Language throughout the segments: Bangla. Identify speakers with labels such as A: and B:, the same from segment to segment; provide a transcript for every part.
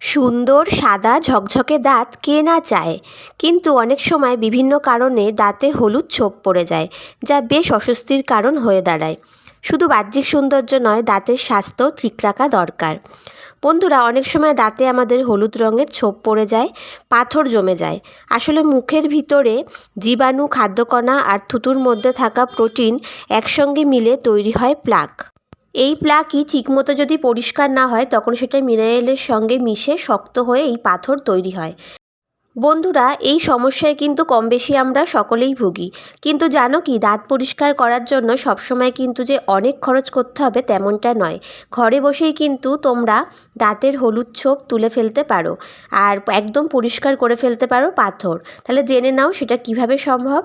A: সুন্দর, সাদা, ঝকঝকে দাঁত কে না চায়? কিন্তু অনেক সময় বিভিন্ন কারণে দাঁতে হলুদ ছোপ পড়ে যায়, যা বেশ অস্বস্তির কারণ হয়ে দাঁড়ায়। শুধু বাহ্যিক সৌন্দর্য নয়, দাঁতের স্বাস্থ্য ঠিক রাখা দরকার। বন্ধুরা, অনেক সময় দাঁতে আমাদের হলুদ রঙের ছোপ পড়ে যায়, পাথর জমে যায়। আসলে মুখের ভিতরে জীবাণু, খাদ্যকণা আর থুতুর মধ্যে থাকা প্রোটিন একসঙ্গে মিলে তৈরি হয় প্লাক। এই প্লাকই ঠিকমতো যদি পরিষ্কার না হয়, তখন সেটা মিনারেলের সঙ্গে মিশে শক্ত হয়ে এই পাথর তৈরি হয়। বন্ধুরা, এই সমস্যায় কিন্তু কম বেশি আমরা সকলেই ভুগি। কিন্তু জানো কি, দাঁত পরিষ্কার করার জন্য সবসময় কিন্তু যে অনেক খরচ করতে হবে তেমনটা নয়। ঘরে বসেই কিন্তু তোমরা দাঁতের হলুদ ছোপ তুলে ফেলতে পারো আর একদম পরিষ্কার করে ফেলতে পারো পাথর। তাহলে জেনে নাও সেটা কীভাবে সম্ভব।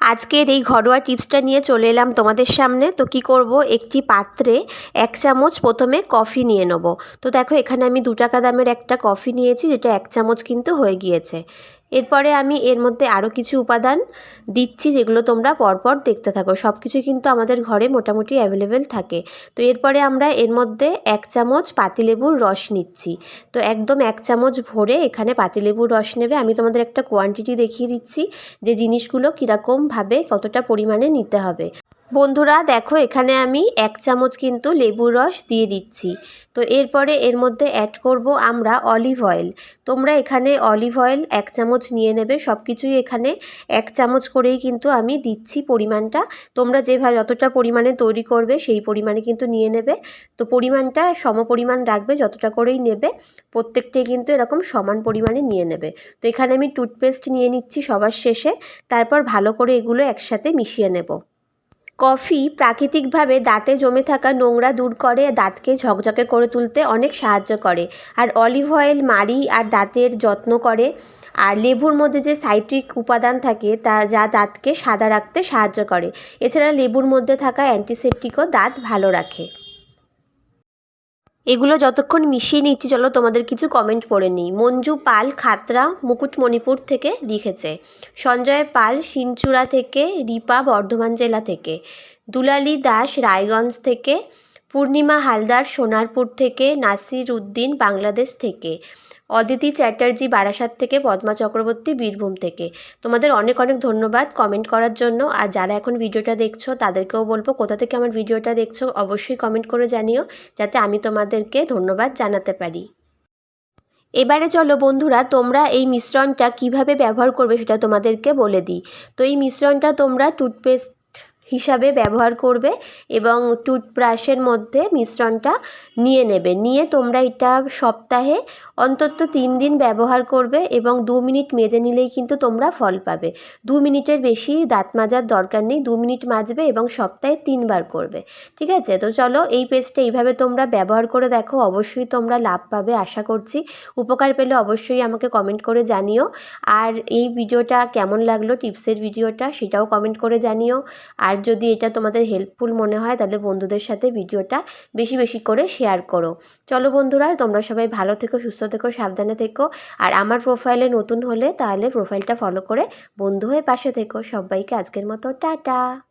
A: আজকের এই ঘরোয়া টিপসটা নিয়ে চলে এলাম তোমাদের সামনে। তো কি করব? একটি পাত্রে এক চামচ প্রথমে কফি নিয়ে নেব। তো দেখো, এখানে আমি দু টাকা দামের একটা কফি নিয়েছি, যেটা এক চামচ কিন্তু হয়ে গিয়েছে। এরপরে আমি এর মধ্যে আরও কিছু উপাদান দিচ্ছি যেগুলো তোমরা পরপর দেখতে থাকো। সব কিছুই কিন্তু আমাদের ঘরে মোটামুটি অ্যাভেলেবেল থাকে। তো এরপরে আমরা এর মধ্যে এক চামচ পাতিলেবুর রস নিচ্ছি। তো একদম এক চামচ ভরে এখানে পাতিলেবুর রস নেবে। আমি তোমাদের একটা কোয়ান্টিটি দেখিয়ে দিচ্ছি যে জিনিসগুলো কীরকমভাবে কতটা পরিমাণে নিতে হবে। বন্ধুরা, দেখো, এখানে আমি এক চামচ কিন্তু লেবুর রস দিয়ে দিচ্ছি। তো এরপরে এর মধ্যে অ্যাড করব আমরা অলিভ অয়েল তোমরা এখানে অলিভ অয়েল এক চামচ নিয়ে নেবে সব কিছুই এখানে এক চামচ করেই কিন্তু আমি দিচ্ছি পরিমাণটা। তোমরা যেভাবে, যতটা পরিমাণে তৈরি করবে, সেই পরিমাণে কিন্তু নিয়ে নেবে। তো পরিমাণটা সম পরিমাণ রাখবে, যতটা করেই নেবে, প্রত্যেকটাই কিন্তু এরকম সমান পরিমাণে নিয়ে নেবে। তো এখানে আমি টুথপেস্ট নিয়ে নিচ্ছি সবার শেষে। তারপর ভালো করে এগুলো একসাথে মিশিয়ে নেব। কফি প্রাকৃতিকভাবে দাঁতে জমে থাকা নোংরা দূর করে দাঁতকে ঝকঝকে করে তুলতে অনেক সাহায্য করে। আর অলিভ অয়েল, মাড়ি আর দাঁতের যত্ন করে। আর লেবুর মধ্যে যে সাইট্রিক উপাদান থাকে তা, যা দাঁতকে সাদা রাখতে সাহায্য করে। এছাড়া লেবুর মধ্যে থাকা অ্যান্টিসেপটিকও দাঁত ভালো রাখে। এগুলো যতক্ষণ মিশিয়ে নিচ্ছি, চলো তোমাদের কিছু কমেন্ট পড়ে নিই। মঞ্জু পাল খাতরা মুকুটমণিপুর থেকে লিখেছে, সঞ্জয় পাল সিনচুড়া থেকে, রিপা বর্ধমান জেলা থেকে, দুলালি দাস রায়গঞ্জ থেকে পূর্ণিমা হালদার সোনারপুর থেকে নাসির উদ্দিন বাংলাদেশ থেকে, অদিতি চ্যাটার্জি বারাসাত থেকে পদ্মা চক্রবর্তী বীরভূম থেকে। তোমাদের অনেক অনেক ধন্যবাদ কমেন্ট করার জন্য। আর যারা এখন ভিডিওটা দেখছ, তাদেরকেও বলব কোথা থেকে আমার ভিডিওটা দেখছ, অবশ্যই কমেন্ট করে জানিও, যাতে আমি তোমাদেরকে ধন্যবাদ জানাতে পারি। এবারে চলো বন্ধুরা, তোমরা এই মিশ্রণটা কীভাবে ব্যবহার করবে সেটা তোমাদেরকে বলে দিই। তো এই মিশ্রণটা তোমরা টুথপেস্ট হিসাবে ব্যবহার করবে এবং টুথব্রাশের মধ্যে মিশ্রণটা নিয়ে নেবে। নিয়ে তোমরা এটা সপ্তাহে অন্তত তিন দিন ব্যবহার করবে এবং দু মিনিট মেজে নিলেই কিন্তু তোমরা ফল পাবে। দু মিনিটের বেশি দাঁত মাজার দরকার নেই, দু মিনিট মাজবে এবং সপ্তাহে তিনবার করবে। ঠিক আছে? তো চলো এই পেস্টটা এইভাবে তোমরা ব্যবহার করে দেখো, অবশ্যই তোমরা লাভ পাবে আশা করছি। উপকার পেলে অবশ্যই আমাকে কমেন্ট করে জানিও। আর এই ভিডিওটা কেমন লাগল টিপসের ভিডিওটা সেটাও কমেন্ট করে জানিও। আর যদি এটা তোমাদের হেল্পফুল মনে হয়, তাহলে বন্ধুদের সাথে ভিডিওটা বেশি বেশি করে শেয়ার করো। চলো বন্ধুরা, তোমরা সবাই ভালো থেকো, সুস্থ থেকো, সাবধানে থেকো। আর আমার প্রোফাইলে নতুন হলে তাহলে প্রোফাইলটা ফলো করে বন্ধু হয়ে পাশে থেকো। সবাইকে আজকের মতো, টাটা!